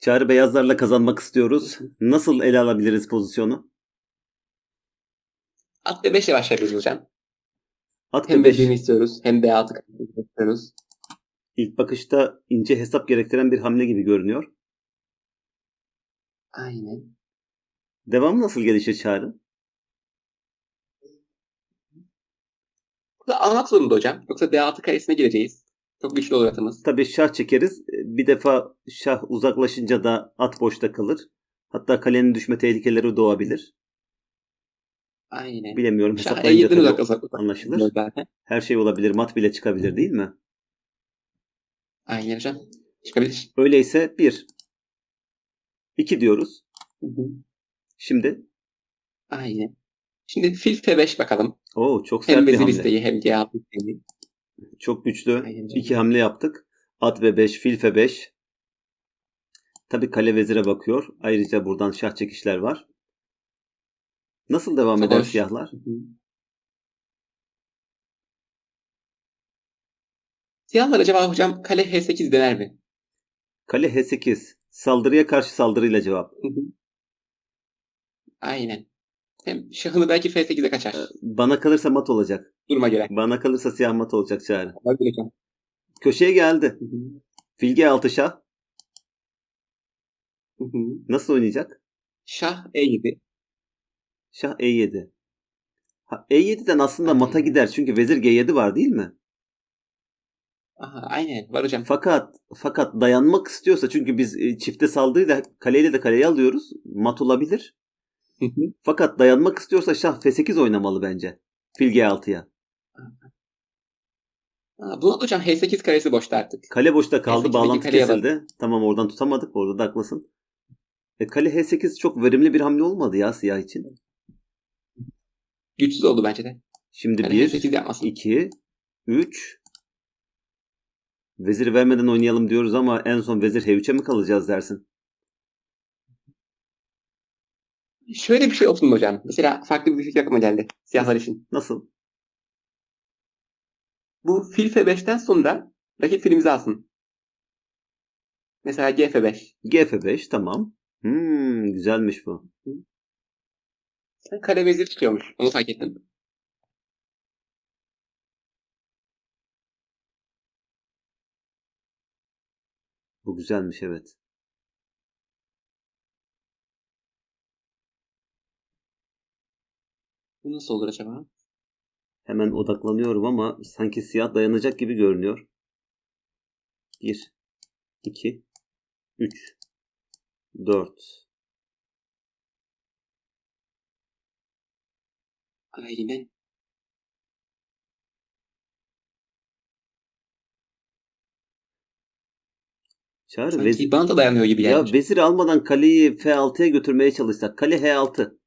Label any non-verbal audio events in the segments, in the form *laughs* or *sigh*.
Çağrı beyazlarla kazanmak istiyoruz. Nasıl ele alabiliriz pozisyonu? At ve 5 ile başlayabiliriz hocam. At Hem ve 5 B1'ini istiyoruz hem B6 karesini istiyoruz. ilk bakışta ince hesap gerektiren bir hamle gibi görünüyor. Aynen. Devam nasıl gelişir Çağrı? Burada almak zorunda hocam. Yoksa D6 karesine gireceğiz. Çok güçlü olur atımız. Tabii şah çekeriz. Bir defa şah uzaklaşınca da at boşta kalır. Hatta kalenin düşme tehlikeleri doğabilir. Aynen. Bilemiyorum Şah hesaplayınca E7'den tabii uzaklaşsak. anlaşılır. Zaten. Her şey olabilir. Mat bile çıkabilir değil mi? Aynen hocam. Çıkabilir. Öyleyse 1. 2 diyoruz. Hı hı. Şimdi Aynen. Şimdi fil F5 bakalım. o çok sert Hem bir hamle. isteği hem C6 isteği. Çok güçlü. İki hamle yaptık. At ve 5, fil fe 5. Tabi kale vezire bakıyor. Ayrıca buradan şah çekişler var. Nasıl devam Çok eder siyahlar? Hı hı. Siyahlar acaba hocam kale H8 dener mi? Kale H8. Saldırıya karşı saldırıyla cevap. Hı hı. Aynen. Hem şahını belki F8'e kaçar. Ee, Bana kalırsa mat olacak. Duruma göre. Bana kalırsa siyah mat olacak hocam. Köşeye geldi. Hı hı. Fil G6 şah. Hı hı. Nasıl oynayacak? Şah E7. Şah E7. Ha, E7'den aslında mata gider. Çünkü vezir G7 var değil mi? Aha, aynen var hocam. Fakat fakat dayanmak istiyorsa çünkü biz e, çifte saldırıyla kaleyle de kaleyi alıyoruz. Mat olabilir. Fakat dayanmak istiyorsa şah F8 oynamalı bence. Fil G6'ya. Aa, Bulat hocam H8 karesi boşta artık. Kale boşta kaldı. F8'deki Bağlantı kaleye bak. kesildi. Tamam oradan tutamadık. Orada da haklısın. E, kale H8 çok verimli bir hamle olmadı ya siyah için. Güçsüz oldu bence de. Şimdi Yani 1, H8 yapmasın. 2, 3. Vezir vermeden oynayalım diyoruz ama en son vezir H3'e mi kalacağız dersin? Şöyle bir şey olsun mu hocam? Mesela farklı bir fikir aklıma geldi. Siyahlar için. Nasıl? Bu fil F5'ten sonra rakip filimizi alsın. Mesela G F5. GF5 tamam. Hmm, güzelmiş bu. Kale vezir çıkıyormuş. Onu fark ettim. Bu güzelmiş evet. Bu nasıl olur acaba? Hemen odaklanıyorum ama sanki siyah dayanacak gibi görünüyor. 1, 2, 3, 4. Aynen. Çağrı Sanki vezir, bana da dayanıyor gibi ya yani. veziri almadan kaleyi F6'ya götürmeye çalışsak. Kale H6.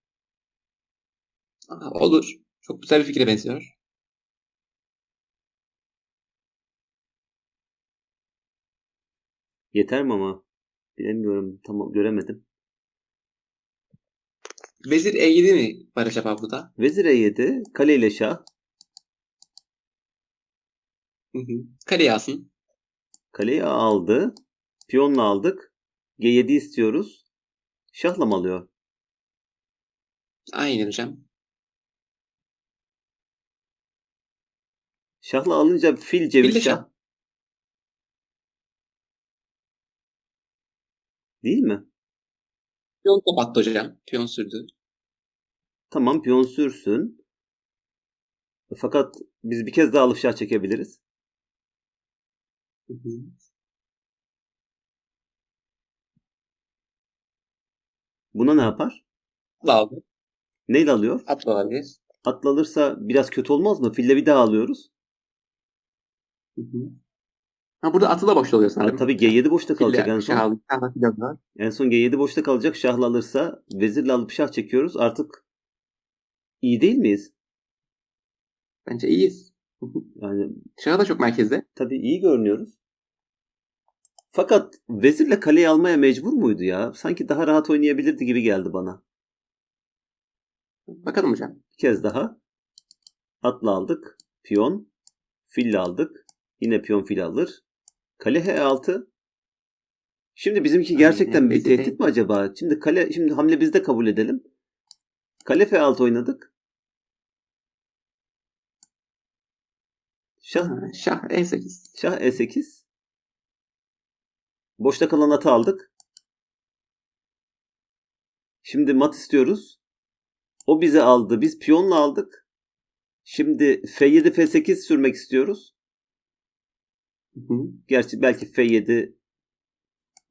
Aa, olur. Çok güzel bir fikre benziyor. Yeter mi ama? Bilemiyorum. Tamam göremedim. Vezir E7 mi var acaba burada? Vezir E7. Kale ile şah. Hı hı. Kaleyi alsın. Kaleyi aldı. Piyonla aldık. G7 istiyoruz. Şahla mı alıyor? Aynen hocam. Şahla alınca fil cevir Fil şah. şah. Değil mi? Piyon kapattı hocam. Piyon sürdü. Tamam piyon sürsün. Fakat biz bir kez daha alıp şah çekebiliriz. Hı hı. Buna ne yapar? Atla aldı. Neyle alıyor? Atla alabilir. Atla alırsa biraz kötü olmaz mı? Fille bir daha alıyoruz. Hı hı. Ha burada atı da boşta oluyor Ha, sanırım. tabii G7 boşta kalacak en son. En son G7 boşta kalacak. Şahla alırsa vezirle alıp şah çekiyoruz. Artık iyi değil miyiz? Bence iyiyiz. Yani Şah da çok merkezde. tabii iyi görünüyoruz. Fakat vezirle kaleyi almaya mecbur muydu ya? Sanki daha rahat oynayabilirdi gibi geldi bana. Bakalım hocam. Bir kez daha. Atla aldık. Piyon. Fille aldık. Yine piyon fil alır. Kale H6. Şimdi bizimki gerçekten Aynen, bir tehdit mi acaba? Şimdi kale şimdi hamle biz de kabul edelim. Kale F6 oynadık. Şah, Ha, Şah E8. şah E8. Boşta kalan atı aldık. Şimdi mat istiyoruz. O bize aldı. Biz piyonla aldık. Şimdi F7 F8 sürmek istiyoruz. Hı hı. Gerçi belki F7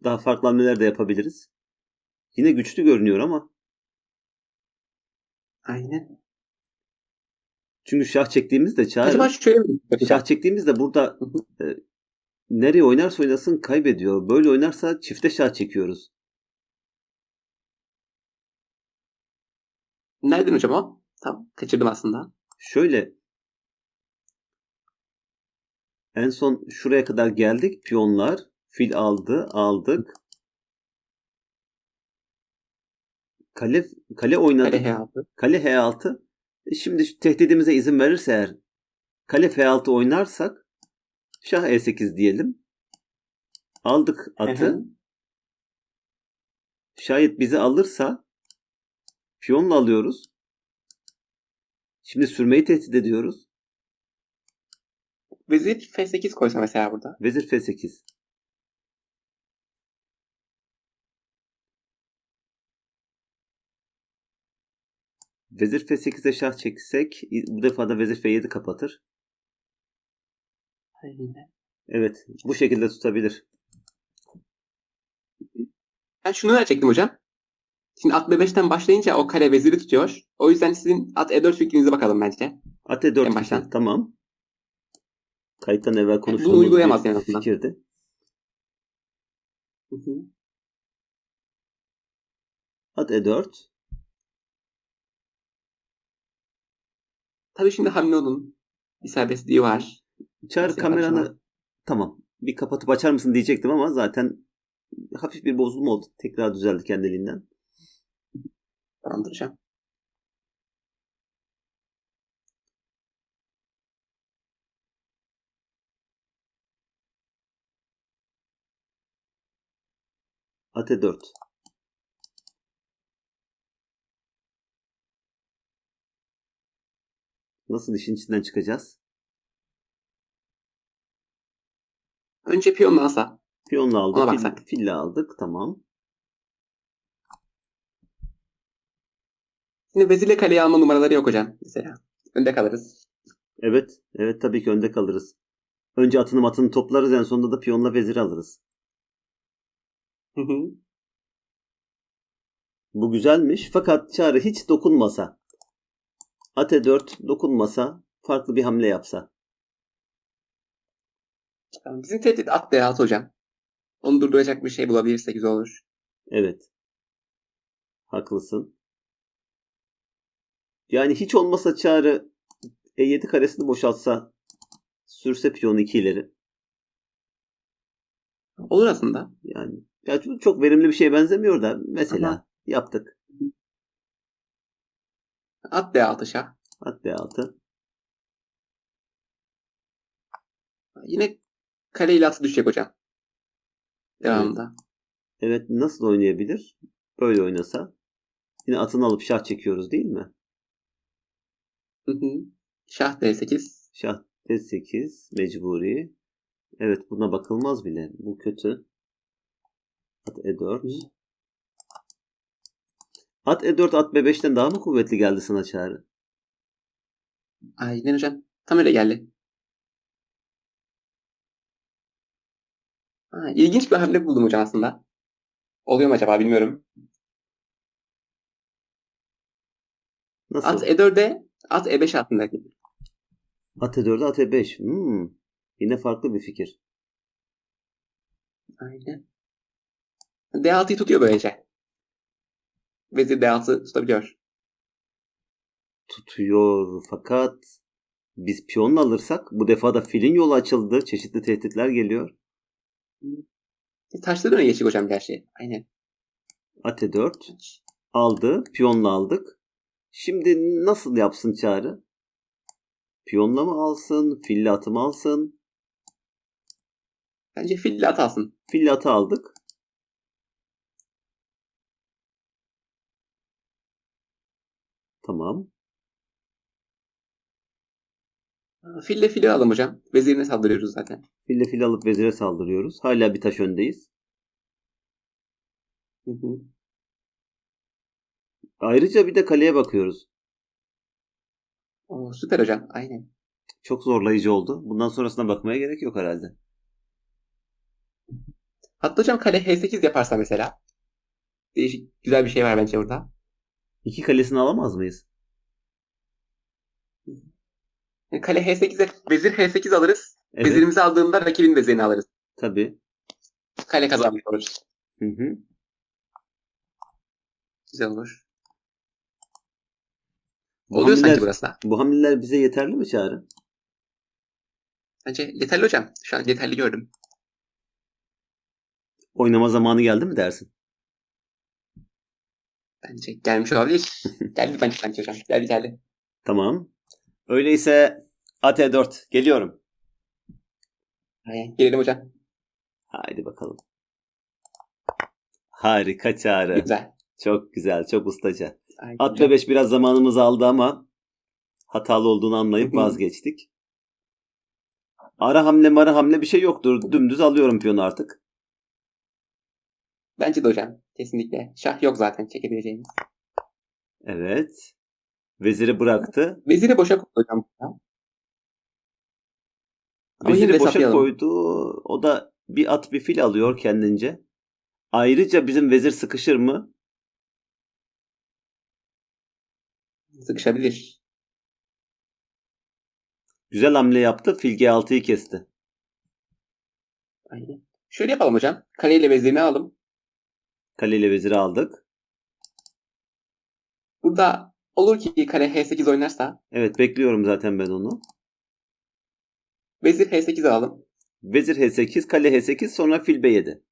daha farklı hamleler de yapabiliriz. Yine güçlü görünüyor ama Aynen. çünkü şah çektiğimizde çağrı Acaba şöyle mi? şah çektiğimizde burada Hı hı. e, nereye oynarsa oynasın kaybediyor. Böyle oynarsa çifte şah çekiyoruz. Nereden hocam o? Tam kaçırdım aslında. Şöyle en son şuraya kadar geldik. Piyonlar fil aldı, aldık. Kale kale oynadık. Kale H6. Kale H6. E Şimdi tehdidimize izin verirse eğer kale F6 oynarsak şah E8 diyelim. Aldık atı. Hı hı. Şayet bizi alırsa piyonla alıyoruz. Şimdi sürmeyi tehdit ediyoruz. Vezir F8 koysa mesela burada. Vezir F8. Vezir F8'e şah çeksek bu defa da Vezir F7 kapatır. Aynen. Evet bu şekilde tutabilir. Ben şunu verecektim hocam. Şimdi at B5'ten başlayınca o kale veziri tutuyor. O yüzden sizin at E4 fikrinize bakalım bence. At E4 En baştan. Tamam. Kayıttan evvel Bunu konuştuğumuz uygulayamaz bir en azından. fikirdi. Hı hı. At E4. Tabii şimdi Hamleo'nun bir serbestliği var. Nasıl kameranı yaparsın tamam. Bir kapatıp açar mısın diyecektim ama zaten hafif bir bozulma oldu. Tekrar düzeldi kendiliğinden. Hocam. At E4. Nasıl işin içinden çıkacağız? Önce piyonla asa. Piyonla Ona aldık, fil, baksak. fille aldık. Tamam. Şimdi vezirle kaleyi alma numaraları yok hocam. Mesela. Önde kalırız. Evet. Evet tabii ki önde kalırız. Önce atını matını toplarız en sonunda da piyonla veziri alırız. Hı hı. Bu güzelmiş. Fakat Çağrı hiç dokunmasa. At E4 dokunmasa. Farklı bir hamle yapsa. Tamam. Bizim tehdit at D6 hocam. Onu durduracak bir şey bulabilirsek güzel olur. Evet. Haklısın. Yani hiç olmasa Çağrı E7 karesini boşaltsa sürse piyonu iki ileri. Olur aslında. Yani ya çok- çok verimli bir şeye benzemiyor da mesela Aha. yaptık. At D6 şah. At D6. Yine kale ile atı düşecek hocam. Devamında. Evet nasıl oynayabilir? Böyle oynasa. Yine atını alıp şah çekiyoruz değil mi? Hı hı. Şah D8. Şah D8 mecburi. Evet buna bakılmaz bile. Bu kötü. At E4. Hı. At E4 at B5'ten daha mı kuvvetli geldi sana Çağrı? Aynen hocam. Tam öyle geldi. Ha, ilginç bir hamle buldum hocam aslında. Oluyor mu acaba bilmiyorum. Nasıl? At E4'e at E5 altındaki. At E4'e at E5. Hmm. Yine farklı bir fikir. Aynen. D6'yı tutuyor böylece. Vezir D6 tutabiliyor. Tutuyor fakat biz piyonla alırsak bu defa da filin yolu açıldı. Çeşitli tehditler geliyor. E, Taşları öne geçecek hocam gerçi. Aynen. At E4 aldı. Piyonla aldık. Şimdi nasıl yapsın Çağrı? Piyonla mı alsın? Fille atı mı alsın? Bence fille at alsın. Fille atı aldık. Tamam. Fille fili alalım hocam. Vezirine saldırıyoruz zaten. Fille fil alıp vezire saldırıyoruz. Hala bir taş öndeyiz. Hı hı. Ayrıca bir de kaleye bakıyoruz. Oo, süper hocam. Aynen. Çok zorlayıcı oldu. Bundan sonrasına bakmaya gerek yok herhalde. Hatta hocam kale H8 yaparsa mesela. Değişik güzel bir şey var bence burada. İki kalesini alamaz mıyız? Yani kale H8'e vezir H8 alırız. Evet. Vezirimizi aldığında rakibin vezirini alırız. Tabii. Kale kazanmış oluruz. Hı hı. Güzel olur. Bu Oluyor hamleler, sanki burası da. bu hamleler bize yeterli mi Çağrı? Bence yeterli hocam. Şu an yeterli gördüm. Oynama zamanı geldi mi dersin? Bence gelmiş olabilir. *laughs* geldi bence sanki hocam. Geldi geldi. Tamam. Öyleyse at E4 geliyorum. Aynen. Gelelim hocam. Haydi bakalım. Harika Çağrı. Güzel. Çok güzel, çok ustaca. Aynen At hocam. bebeş biraz zamanımızı aldı ama hatalı olduğunu anlayıp vazgeçtik. Ara hamle mara hamle bir şey yoktur. Dümdüz alıyorum piyonu artık. Bence de hocam. Kesinlikle. Şah yok zaten çekebileceğimiz. Evet. Veziri bıraktı. *laughs* Veziri boşa koydu hocam. Ama Veziri boşa koydu. O da bir at bir fil alıyor kendince. Ayrıca bizim vezir sıkışır mı? Sıkışabilir. Güzel hamle yaptı. Fil G6'yı kesti. Aynen. Şöyle yapalım hocam. Kaleyle vezirini alalım. Kale ile veziri aldık. Burada olur ki kale H8 oynarsa Evet bekliyorum zaten ben onu. vezir H8 alalım. Vezir H8, kale H8 sonra fil B7.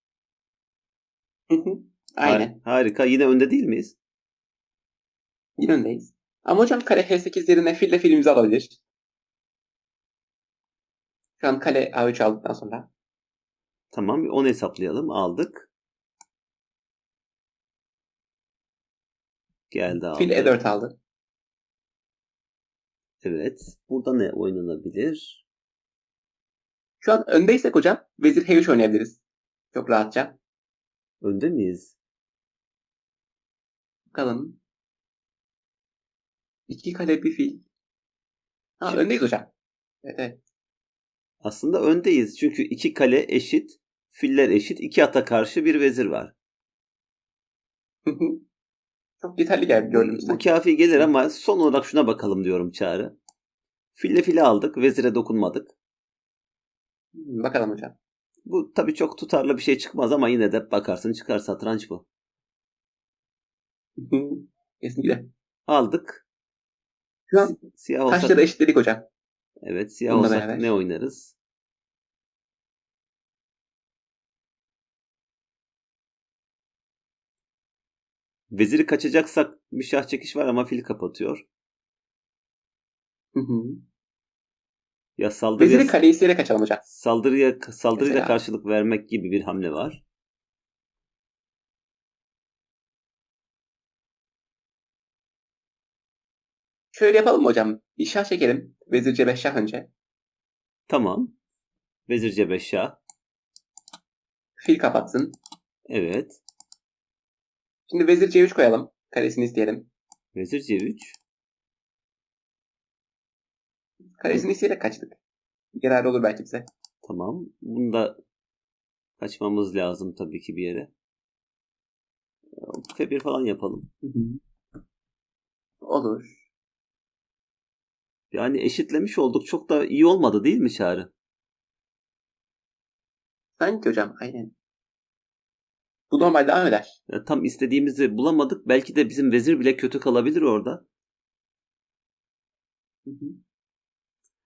Hı hı. Aynen. Har- harika. Yine önde değil miyiz? Yine öndeyiz. Ama hocam kale H8 yerine fille filimizi alabilir. Şu an kale A3 aldıktan sonra. Tamam onu hesaplayalım. Aldık. Geldi aldı. Fil E4 aldı. Evet. Burada ne oynanabilir? Şu an öndeysek hocam vezir H3 oynayabiliriz. Çok rahatça. Önde miyiz? Bakalım. İki kale bir fil. Ha Şimdi- öndeyiz hocam. Evet evet. Aslında öndeyiz. Çünkü iki kale eşit. Filler eşit. iki ata karşı bir vezir var. Çok yeterli geldi gördüm Bu kafi gelir ama son olarak şuna bakalım diyorum Çağrı. Fille file aldık. Vezire dokunmadık. Bakalım hocam. Bu tabii çok tutarlı bir şey çıkmaz ama yine de bakarsın çıkar satranç bu. *laughs* Kesinlikle. Aldık. Şu an Siyah olsak, taşları eşitledik hocam. evet siyah Bununla olsak beraber. ne oynarız? Veziri kaçacaksak bir şah çekiş var ama fil kapatıyor. Hı hı. Ya saldırıya, Veziri kaleyi isteyerek kaçalım hocam. saldırıya saldırıyla Mesela. karşılık vermek gibi bir hamle var. Şöyle yapalım mı hocam. Bir şah çekelim. Vezir C5 şah önce. Tamam. Vezir C5 şah. Fil kapatsın. Evet. Şimdi vezir C3 koyalım. Karesini isteyelim. Vezir C3. Karesini isteyerek kaçtık. Yararlı olur belki bize. Tamam. Bunda kaçmamız lazım tabii ki bir yere. F1 falan yapalım. Hı hı. Olur. Yani eşitlemiş olduk. Çok da iyi olmadı değil mi Çağrı? Sanki hocam aynen. Bu normal devam eder. Ya tam istediğimizi bulamadık. Belki de bizim vezir bile kötü kalabilir orada. Hı hı.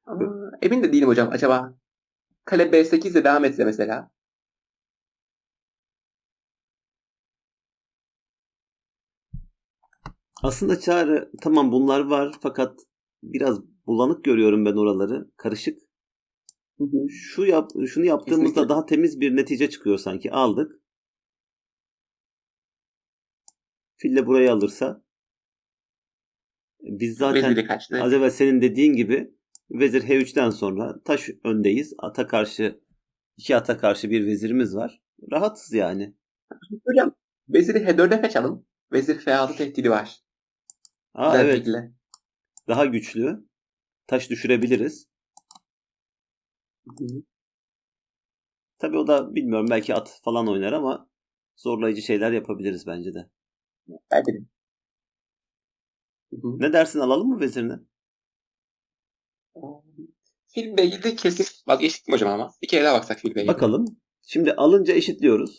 Ama emin de değilim hocam. Acaba kale B8 ile devam etse mesela. Aslında Çağrı tamam bunlar var fakat biraz bulanık görüyorum ben oraları. Karışık. Şu yap, şunu yaptığımızda Kesinlikle. daha temiz bir netice çıkıyor sanki. Aldık. Fille burayı alırsa Biz zaten az evvel senin dediğin gibi vezir H3'ten sonra taş öndeyiz. Ata karşı iki ata karşı bir vezirimiz var. Rahatız yani. Hocam veziri H4'e kaçalım. Vezir F6 tehdidi var. Aa Güzel evet. Daha güçlü. Taş düşürebiliriz. Tabii o da bilmiyorum belki at falan oynar ama zorlayıcı şeyler yapabiliriz bence de. Hı. Ne dersin alalım mı vezirini? Fil Bey'de kesin vazgeçtik mi hocam ama? Bir kere daha baksak Fil Bey'e. Bakalım. Şimdi alınca eşitliyoruz.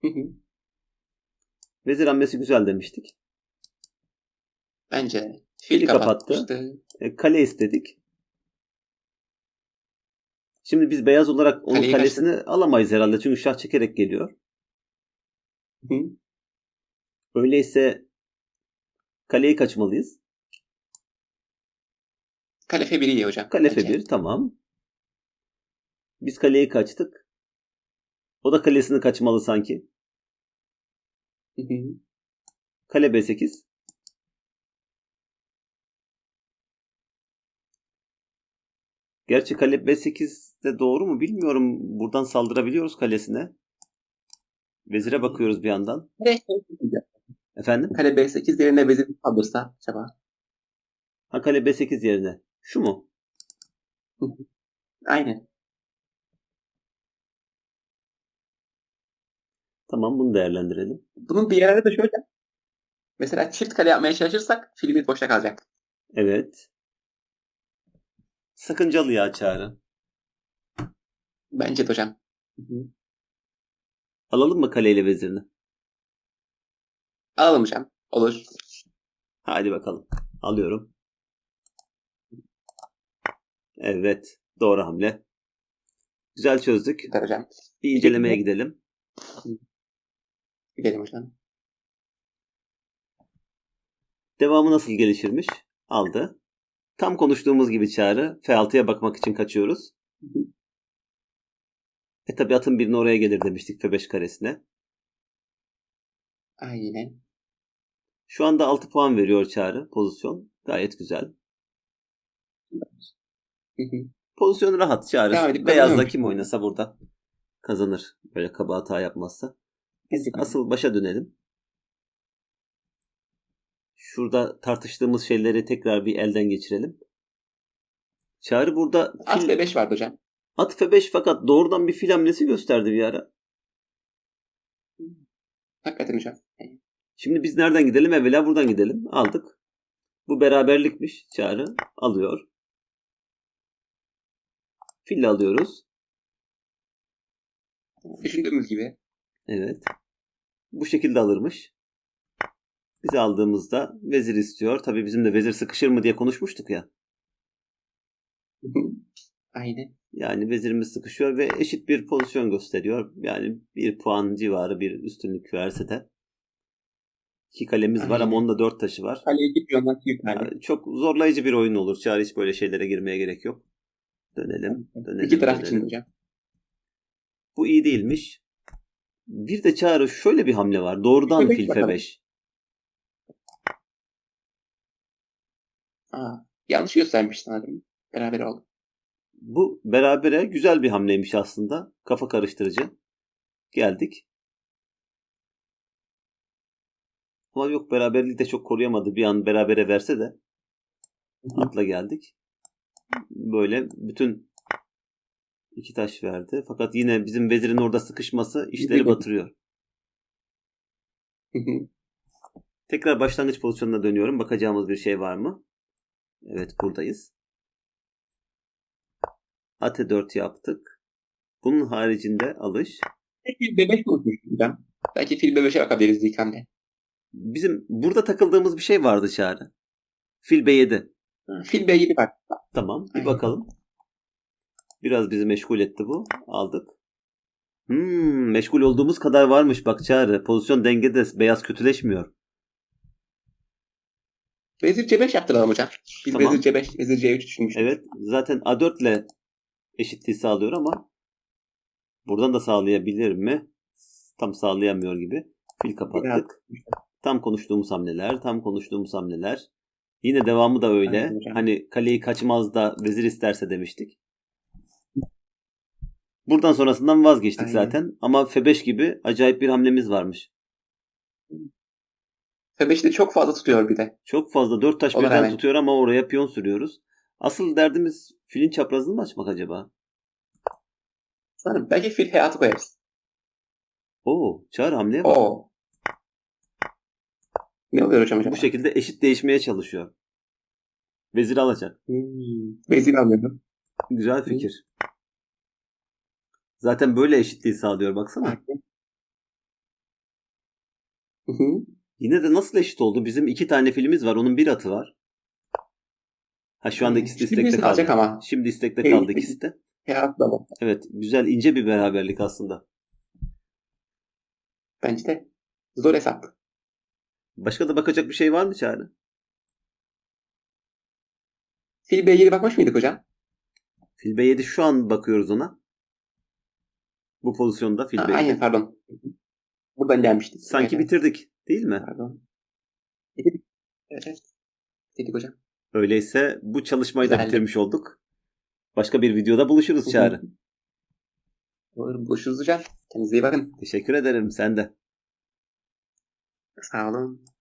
Hı hı. Vezir hamlesi güzel demiştik. Bence. Fil kapattı. kapatmıştı. E, kale istedik. Şimdi biz beyaz olarak onun Kaleyi kalesini alamayız herhalde çünkü şah çekerek geliyor. Hı. Öyleyse kaleyi kaçmalıyız. Kale F1'i iyi hocam. Kale bence. F1 tamam. Biz kaleyi kaçtık. O da kalesini kaçmalı sanki. Kale B8. Gerçi kale B8 de doğru mu bilmiyorum. Buradan saldırabiliyoruz kalesine. Vezire bakıyoruz bir yandan. Kale F8 Efendim? Kale B8 yerine vezir kaldırsa acaba? Ha kale B8 yerine. Şu mu? Aynen. Tamam bunu değerlendirelim. Bunun bir yararı da şöyle. Mesela çift kale yapmaya çalışırsak filimiz boşta kalacak. Evet. Sakıncalı ya çağrı. Bence de hocam. Hı hı. Alalım mı kaleyle vezirini? Alalım hocam. Olur. Hadi bakalım. Alıyorum. Evet. Doğru hamle. Güzel çözdük. Güzel hocam. Bir incelemeye gidelim. Gidelim hocam. Devamı nasıl gelişirmiş? Aldı. Tam konuştuğumuz gibi çağrı. F6'ya bakmak için kaçıyoruz. E tabi atın birini oraya gelir demiştik F5 karesine. Aynen. Şu anda 6 puan veriyor çağrı pozisyon. Gayet güzel. Pozisyon rahat çağrı. Beyazla kazanıyormuş. kim oynasa burada kazanır. Böyle kaba hata yapmazsa. Biz asıl başa dönelim. Şurada tartıştığımız şeyleri tekrar bir elden geçirelim. Çağrı burada At fil, B5 vardı hocam. at F5 fakat doğrudan bir fil hamlesi gösterdi bir ara. Hakikaten hocam. Şimdi biz nereden gidelim? Evvela buradan gidelim. Aldık. Bu beraberlikmiş. Çağrı alıyor. Fille alıyoruz. Düşündüğümüz gibi. Evet. Bu şekilde alırmış. Biz aldığımızda vezir istiyor. Tabii bizim de vezir sıkışır mı diye konuşmuştuk ya. *laughs* Aynen. Yani vezirimiz sıkışıyor ve eşit bir pozisyon gösteriyor. Yani bir puan civarı bir üstünlük verse de. İki kalemiz var ama Aynen. onda dört taşı var. Kaleye kale. Yani çok zorlayıcı bir oyun olur. Çağrı hiç böyle şeylere girmeye gerek yok. Dönelim. Dönelim. İki taraf için hocam. Bu iyi değilmiş. Bir de Çağrı şöyle bir hamle var. Doğrudan F5 fil bakalım. F5. Aa, yanlış göstermiş sanırım. Beraber oldu. Bu berabere güzel bir hamleymiş aslında. Kafa karıştırıcı. Geldik. Ama yok beraberliği de çok koruyamadı. Bir an berabere verse de atla geldik. Böyle bütün iki taş verdi. Fakat yine bizim vezirin orada sıkışması işleri batırıyor. Tekrar başlangıç pozisyonuna dönüyorum. Bakacağımız bir şey var mı? Evet buradayız. At 4 yaptık. Bunun haricinde alış. Fil B5 mi unutmuştum hocam? Belki fil B5'e bakabiliriz ilk hamle. Bizim burada takıldığımız bir şey vardı Çağrı. Fil B7. Fil B7 var. Tamam bir bakalım. Biraz bizi meşgul etti bu. Aldık. Hmm, meşgul olduğumuz kadar varmış bak Çağrı. Pozisyon dengede. Beyaz kötüleşmiyor. Vezir C5 yaptıralım hocam. Biz Tamam. vezir C5, vezir C3 düşünmüştük. Evet zaten A4 ile eşitliği sağlıyor ama buradan da sağlayabilir mi? Tam sağlayamıyor gibi. Fil kapattık. Tam konuştuğumuz hamleler, tam konuştuğumuz hamleler. Yine devamı da öyle. Aynen. Hani kaleyi kaçmaz da vezir isterse demiştik. Buradan sonrasından vazgeçtik Aynen. zaten. Ama F5 gibi acayip bir hamlemiz varmış. F5'i de çok fazla tutuyor bir de. Çok fazla dört taş O da birden hemen. tutuyor ama oraya piyon sürüyoruz. Asıl derdimiz filin çaprazını mı açmak acaba? Sanırım belki fil hayatı koyarız. Oo, çağır hamleye bak. Oo. Ne oluyor hocam? Bu şekilde eşit değişmeye çalışıyor. Vezir alacak. Hmm. Vezir alıyorum. Güzel fikir. Zaten böyle eşitliği sağlıyor baksana. Hı hı. Yine de nasıl eşit oldu? Bizim iki tane filmimiz var. Onun bir atı var. Ha şu anda ikisi de istekte kaldı. ama. Şimdi istekte Evet. kaldı ikisi de. Evet. Güzel ince bir beraberlik aslında. Bence de. Zor hesap. Başka da bakacak bir şey var mı Çağrı? Fil B7 bakmış mıydık hocam? Fil B7 şu an bakıyoruz ona. Bu pozisyonda Fil Ha, B7. aynen pardon. Buradan gelmiştik. Sanki Evet, bitirdik. Değil mi? Pardon. Bitirdik. Evet. Bitirdik hocam. Öyleyse bu çalışmayı da Güzeldi. bitirmiş olduk. Başka bir videoda buluşuruz Çağrı. Olur buluşuruz hocam. Kendinize iyi bakın. Teşekkür ederim. Sen de. Sağ olun.